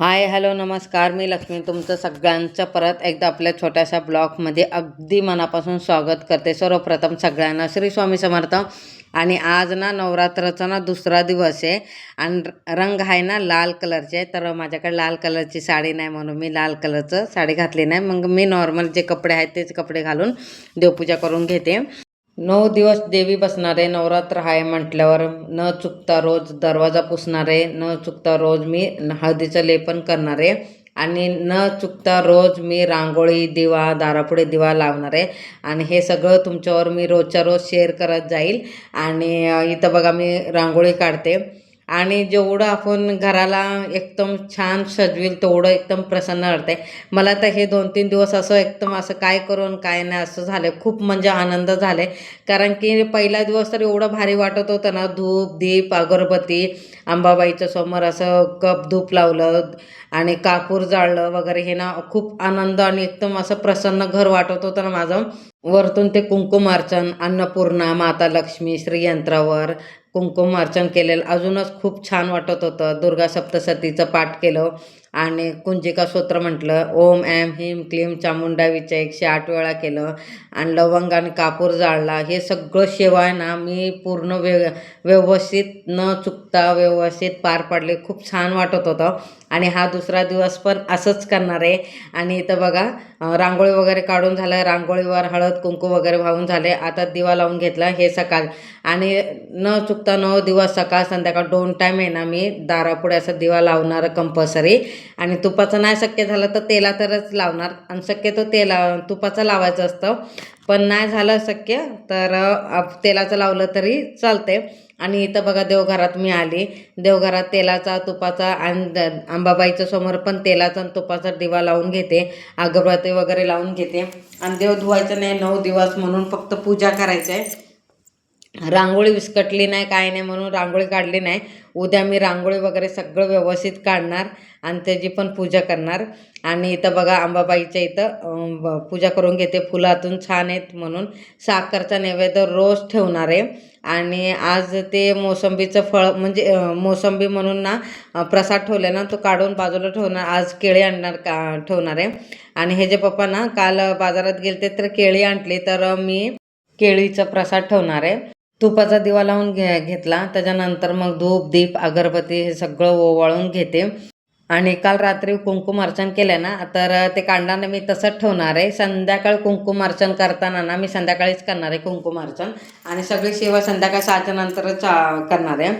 Hi hello नमस्कार. मी लक्ष्मी. तुमचं सगळ्यांचं परत एकदा आपल्या छोट्याशा ब्लॉगमध्ये अगदी मनापासून स्वागत करते. सर्वप्रथम सगळ्यांना श्री स्वामी समर्थ. आणि आज ना नवरात्राचा ना दुसरा दिवस आहे. आणि रंग आहे ना लाल कलरचे. तर माझ्याकडे लाल कलरची साडी नाही म्हणून मी लाल कलरचं साडी घातली नाही. मग मी नॉर्मल जे कपडे आहेत तेच कपडे घालून देवपूजा करून घेते. नऊ दिवस देवी बसणारे नवरात्र आहे म्हटल्यावर न चुकता रोज दरवाजा पुसणारे न चुकता रोज मी हळदीचं लेपन करणारे आणि न चुकता रोज मी रांगोळी दिवा दारापुढे दिवा लावणार. आहे आणि हे सगळं तुमच्यावर मी रोजच्या रोज शेअर करत जाईल. आणि इथं बघा मी रांगोळी काढते. आणि जेवढं आपण घराला एकदम छान सजवेल तेवढं एकदम प्रसन्न वाटते मला तर हे दोन तीन दिवस असं एकदम असं काय करून काय नाही असं झालं खूप म्हणजे आनंद झाले कारण की पहिला दिवस तर एवढं भारी वाटत होतं ना धूप दीप अगरबत्ती अंबाबाईच्या समोर असं कप धूप लावलं आणि कापूर जाळलं वगैरे हे ना खूप आनंद आणि एकदम असं प्रसन्न घर वाटत होतं ना माझं. वरतून ते कुंकुमार्चन अन्नपूर्णा माता लक्ष्मी श्रीयंत्रावर कुंकुमार्चन केलेलं. अजूनच खूप छान वाटत होतं. दुर्गा सप्तशतीचं पाठ केलं. आणि कुंजिका स्तोत्र म्हटलं ओम ॲम हिम क्लीम चामुंडा विचं एकशे आठ वेळा केलं आणि लवंग आणि कापूर जाळला. हे सगळं सेवा आहे ना मी पूर्ण व्य व्यवस्थित न चुकता व्यवस्थित पार पाडले. खूप छान वाटत होतं. आणि हा दुसरा दिवस पण असंच करणार आहे. आणि इथं बघा रांगोळी वगैरे काढून झालं रांगोळीवर हळद कुंकू वगैरे वाहून झाले. आता दिवा लावून घेतला हे सकाळ. आणि न चुकता नऊ दिवस सकाळ संध्याकाळ दोन टाईम आहे ना मी दारापुढे असं दिवा लावणार कंपल्सरी आणि तुपाचं नाही शक्य झालं तर तेला तरच लावणार. आणि शक्यतो तेला तुपाचं लावायचं असतं. पण नाही झालं शक्य तर तेलाचं लावलं तरी चालते आणि इथं बघा देवघरात मी आली. देवघरात तेलाचा तुपाचा आणि आंबाबाईच्या अंबाबाईच्या समोर पण तेलाचा आणि तुपाचा दिवा लावून घेते. अगरबत्ती वगैरे लावून घेते. आणि देव धुवायचं नाही नऊ दिवस म्हणून फक्त पूजा करायचं आहे रांगोळी विस्कटली नाही काय नाही म्हणून रांगोळी काढली नाही. उद्या मी रांगोळी वगैरे सगळं व्यवस्थित काढणार आणि त्याची पण पूजा करणार. आणि इथं बघा अंबाबाईच्या इथं पूजा करून घेते. फुलातून छान आहेत म्हणून साखरचा नैवेद्य रोज ठेवणार आहे. आणि आज ते मोसंबीचं फळ म्हणजे मोसंबी म्हणून ना प्रसाद ठेवले ना तो काढून बाजूला ठेवणार. आज केळी आणणार का ठेवणार आहे. आणि हे जे पप्पा ना काल बाजारात गेले तर केळी आणली. तर मी केळीचा प्रसाद ठेवणार आहे. तुपाचा दिवा लावून घे घेतला. त्याच्यानंतर मग धूप दीप अगरबत्ती हे सगळं ओवाळून घेते. आणि काल रात्री कुंकुमार्चन केलं ना तर ते कांडाने मी तसंच ठेवणार आहे. संध्याकाळ कुंकुमार्चन करताना ना मी संध्याकाळीच करणार आहे कुंकुमार्चन आणि सगळी सेवा संध्याकाळ सहाच्या नंतरच करणार आहे.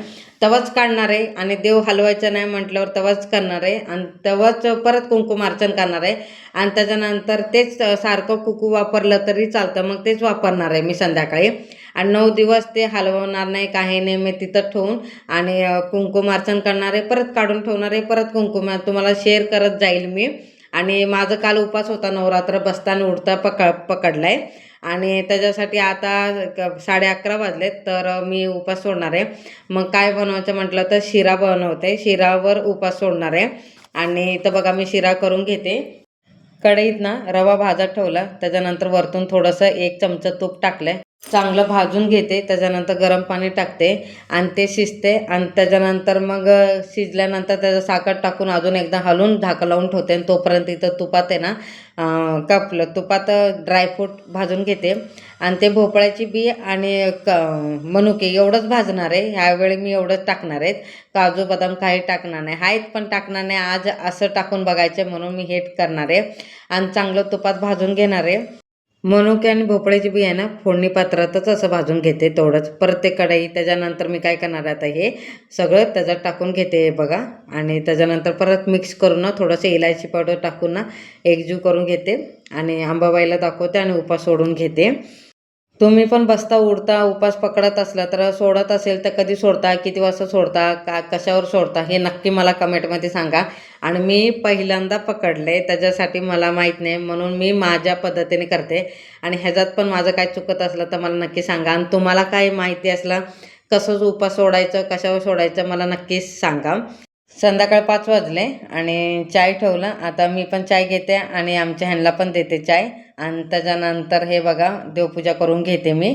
तेव्हाच काढणार आहे आणि देव हलवायचं नाही म्हटल्यावर तेव्हाच करणार आहे. आणि तेव्हाच परत कुंकुमार्चन करणार आहे. आणि त्याच्यानंतर तेच सारखं कुकू वापरलं तरी चालतं. मग तेच वापरणार आहे मी संध्याकाळी. आणि नऊ दिवस ते हलवणार नाही काही नाही. मी तिथं ठेवून आणि अ, कुंकुमार्चन करणार आहे परत काढून ठेवणार आहे परत कुंकुम तुम्हाला शेअर करत जाईल मी. आणि माझं काल उपास होता नवरात्र बसताना उडता पकड पकडलाय. आणि त्याच्यासाठी आता क- साडे अकरा वाजलेत तर मी उपास सोडणार आहे. मग काय बनवायचं म्हटलं तर शिरा बनवते. शिरावर उपास सोडणार आहे. आणि इथं बघा मी शिरा करून घेते. कढईत ना रवा भाजत ठेवला. त्याच्यानंतर वरतून थोडंसं एक चमचा तूप टाकलं चांगलं भाजून घेते त्याच्यानंतर गरम पाणी टाकते आणि ते शिजते आणि त्याच्यानंतर मग शिजल्यानंतर त्याचं साखर टाकून अजून एकदा हलवून झाकं लावून ठेवते आणि तोपर्यंत इथं तुपात आहे ना कापलं तुपात ड्रायफ्रूट भाजून घेते. आणि ते भोपळ्याची बी आणि क मनुके एवढंच भाजणार आहे. ह्यावेळी मी एवढंच टाकणार आहेत. काजू बदाम काही टाकणार नाही. आहेत पण टाकणार नाही. आज असं टाकून बघायचं म्हणून मी हेट करणार आहे. आणि चांगलं तुपात भाजून घेणार आहे. मनुके आणि भोपळ्याची बियाणं ना फोडणी पात्रातच असं भाजून घेते तेवढंच. परत ते कढई त्याच्यानंतर मी काय करणार आता हे सगळं त्याच्यात टाकून घेते हे बघा. आणि त्याच्यानंतर परत मिक्स करून ना थोडंसं इलायची पावडर टाकून ना एकजीव करून घेते. आणि आंबाबाईला दाखवते आणि उपास सोडून घेते. तुम्ही पण बसता उडता उपास पकडत असला तर सोडत असेल तर कधी सोडता किती वाजता सोडता का कशावर सोडता हे नक्की मला कमेंटमध्ये सांगा. आणि मी पहिल्यांदा पकडले त्याच्यासाठी मला माहीत नाही म्हणून मी माझ्या पद्धतीने करते. आणि ह्याच्यात पण माझं काय चुकत असलं तर मला नक्की सांगा. आणि तुम्हाला काय माहिती असलं कसं उपास सोडायचं कशावर सोडायचं मला नक्कीच सांगा. संध्याकाळ पाच वाजले आणि चाय ठेवला. आता मी पण चाय घेते आणि आमच्या ह्यांना पण देते चाय. आणि त्याच्यानंतर हे बघा देवपूजा करून घेते मी.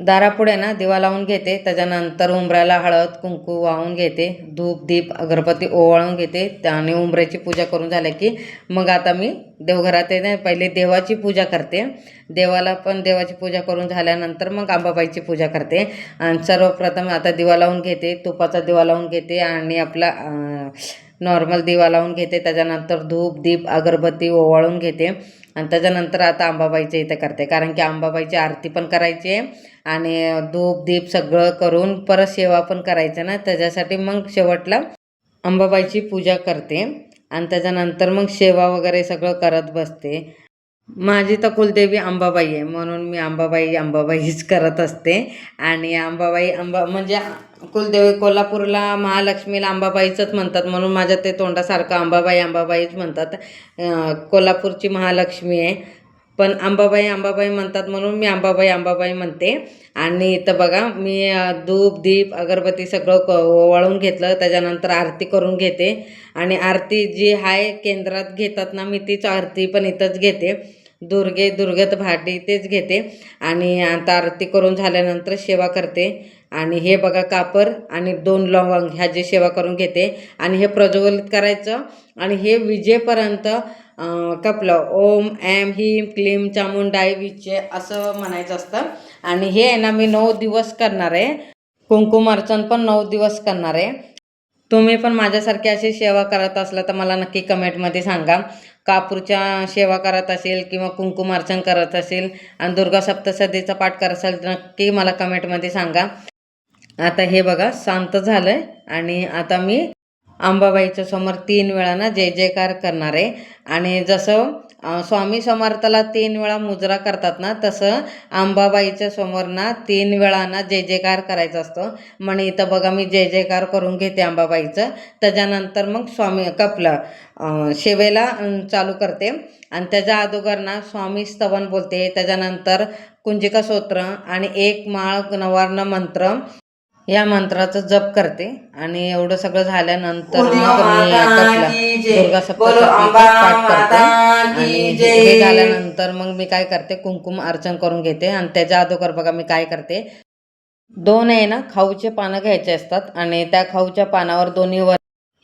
दारापुढे ना दिवा लावून घेते. त्याच्यानंतर उंबऱ्याला हळद कुंकू वाहून घेते. धूप दीप अगरबत्ती ओवाळून घेते. त्या- आणि उंबऱ्याची पूजा करून झाल्या की मग आता मी देवघरात येते. पहिले देवाची पूजा करते. देवाला पण देवाची पूजा करून झाल्यानंतर मग अंबाबाईची पूजा करते. आणि सर्वप्रथम आता दिवा लावून घेते. तुपाचा दिवा लावून घेते आणि आपला नॉर्मल दिवा लावून घेते. त्याच्यानंतर धूप दीप अगरबत्ती ओवाळून घेते. आणि त्याच्यानंतर आता अंबाबाईच्या इथं करते. कारण की अंबाबाईची आरती पण करायची आहे आणि धूप दीप सगळं करून परत सेवा पण करायचं ना त्याच्यासाठी मग शेवटला अंबाबाईची पूजा करते. आणि त्याच्यानंतर मग सेवा वगैरे सगळं करत बसते. माझी तर कुलदेवी अंबाबाई आहे म्हणून मी अंबाबाई अंबाबाईच करत असते. आणि अंबाबाई अंबा म्हणजे कुलदेवी कोल्हापूरला महालक्ष्मीला अंबाबाईचंच म्हणतात म्हणून माझ्या ते तोंडासारखं अंबाबाई अंबाबाईच म्हणतात. कोल्हापूरची महालक्ष्मी आहे. पण अंबाबाई अंबाबाई म्हणतात म्हणून मी अंबाबाई अंबाबाई म्हणते. आणि इथं बघा मी धूप दीप अगरबत्ती सगळं क वळून घेतलं त्याच्यानंतर आरती करून घेते. आणि आरती जी आहे केंद्रात घेतात ना मी तीच आरती पण इथंच घेते. दुर्गे दुर्गत भाटी तेच घेते. आणि आता आरती करून झाल्यानंतर सेवा करते. आणि हे बघा कापर आणि दोन लवंग ह्याची सेवा करून घेते. आणि हे प्रज्वलित करायचं. आणि हे विजेपर्यंत कपलं. ओम ॲम हिम क्लीम चामुंडाई विचे असं म्हणायचं असतं. आणि हे आहे ना मी नऊ दिवस करणार आहे. कुंकुम अर्चन पण नऊ दिवस करणार आहे. तुम्ही पण माझ्यासारखी अशी सेवा करत असला तर मला नक्की कमेंटमध्ये सांगा. कापूरच्या सेवा करत असेल किंवा कुंकुमार्चन करत असेल आणि दुर्गा सप्तशतीचा पाठ करत असेल नक्की मला कमेंटमध्ये सांगा. आता हे बघा शांत झालं आहे आणि आता मी अंबाबाईच्या समोर तीन वेळा ना जय जयकार करणार आहे. आणि जसं स्वामी समर्थाला तीन वेळा मुजरा करतात ना तसं अंबाबाईच्या समोर ना तीन वेळा ना जय जयकार करायचा असतो. म्हणे इथं बघा मी जय जयकार करून घेते अंबाबाईचं त्याच्यानंतर मग स्वामी कपलं. अं, चालू करते. आणि त्याच्या अगोदर ना स्वामी स्तवन बोलते. त्याच्यानंतर कुंजिका स्तोत्र आणि एक माळ नवार्ण मंत्र या मंत्राचा जप करते. आणि एवढं सगळं झाल्यानंतर मग मी दुर्गा हे झाल्यानंतर मग मी काय करते कुंकुम अर्चन करून घेते आणि त्याच्या अगोदर बघा मी काय करते. दोन आहे ना खाऊचे पानं घ्यायचे असतात आणि त्या खाऊच्या पानावर दोन्हीवर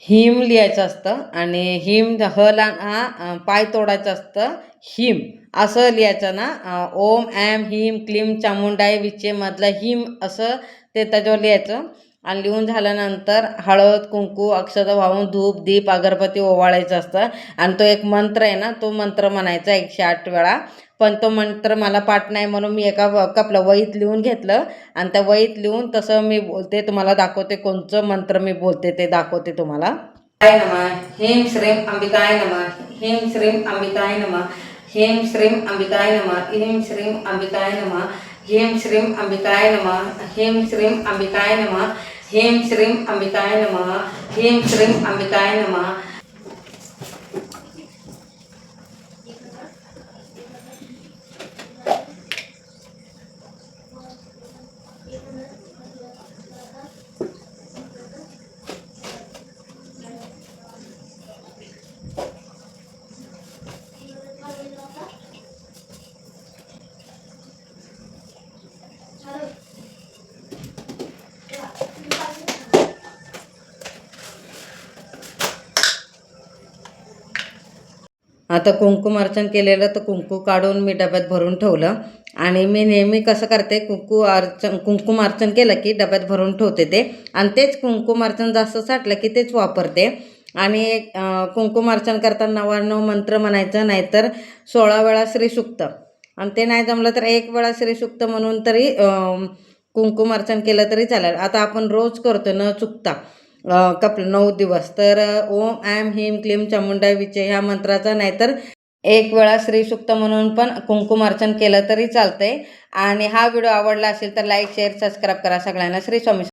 हिम लिहायचं असतं आणि हिम ह ला हा पाय तोडायचं असतं हिम. असं लिहायचं ना ओम ॲम हिम क्लीम चामुंडाय विचे मधलं हिम असं ते त्याच्यावर लिहायचं. आणि लिहून झाल्यानंतर हळद कुंकू अक्षता वाहून धूप दीप अगरबत्ती ओवाळायचं असतं. आणि तो एक मंत्र आहे ना तो मंत्र म्हणायचा एकशे आठ वेळा. पण तो मंत्र मला पाठ नाही म्हणून मी एका व- कपलं वहीत लिहून घेतलं. आणि त्या वहीत लिहून तसं मी बोलते तुम्हाला दाखवते कोणचं मंत्र मी बोलते ते दाखवते तुम्हाला. काय नमः हेम श्रीम अंबिकाय नमः हेम श्रीम अंबिकाय नमः हेम श्रीम अंबिकाय नमः हेम श्रीम अंबिकाय नमः हेम श्रीम अंबिकाय नमः हेम श्रीम अंबिकाय नमः హ్రీం శ్రీం అంబికాయ నమ హ్రీం శ్రీం అంబికాయ నమ. आता कुंकुम अर्चन केलेलं तर कुंकू काढून मी डब्यात भरून ठेवलं. आणि मी नेहमी कसं करते कुंकू अर्चन कुंकुम अर्चन केलं की डब्यात भरून ठेवते ते. आणि तेच कुंकुम अर्चन जास्त साठलं की तेच वापरते. आणि अं, कुंकुम अर्चन करताना नव्याण्णव मंत्र म्हणायचं नाहीतर सोळा वेळा श्रीसुक्त आणि ते नाही जमलं तर एक वेळा श्रीसुक्त म्हणून तरी अं, कुंकुम अर्चन केलं तरी चालेल. आता आपण रोज करतो न चुकता. कपल नऊ दिवस. तर ओम ॲम हिम क्लीम चामुंडा विचे ह्या मंत्राचा नाहीतर एक वेळा श्रीसुक्त म्हणून पण कुंकुम अर्चन केलं तरी चालतंय. आणि हा व्हिडिओ आवडला असेल तर लाईक शेअर सबस्क्राईब करा सगळ्यांना. श्री स्वामी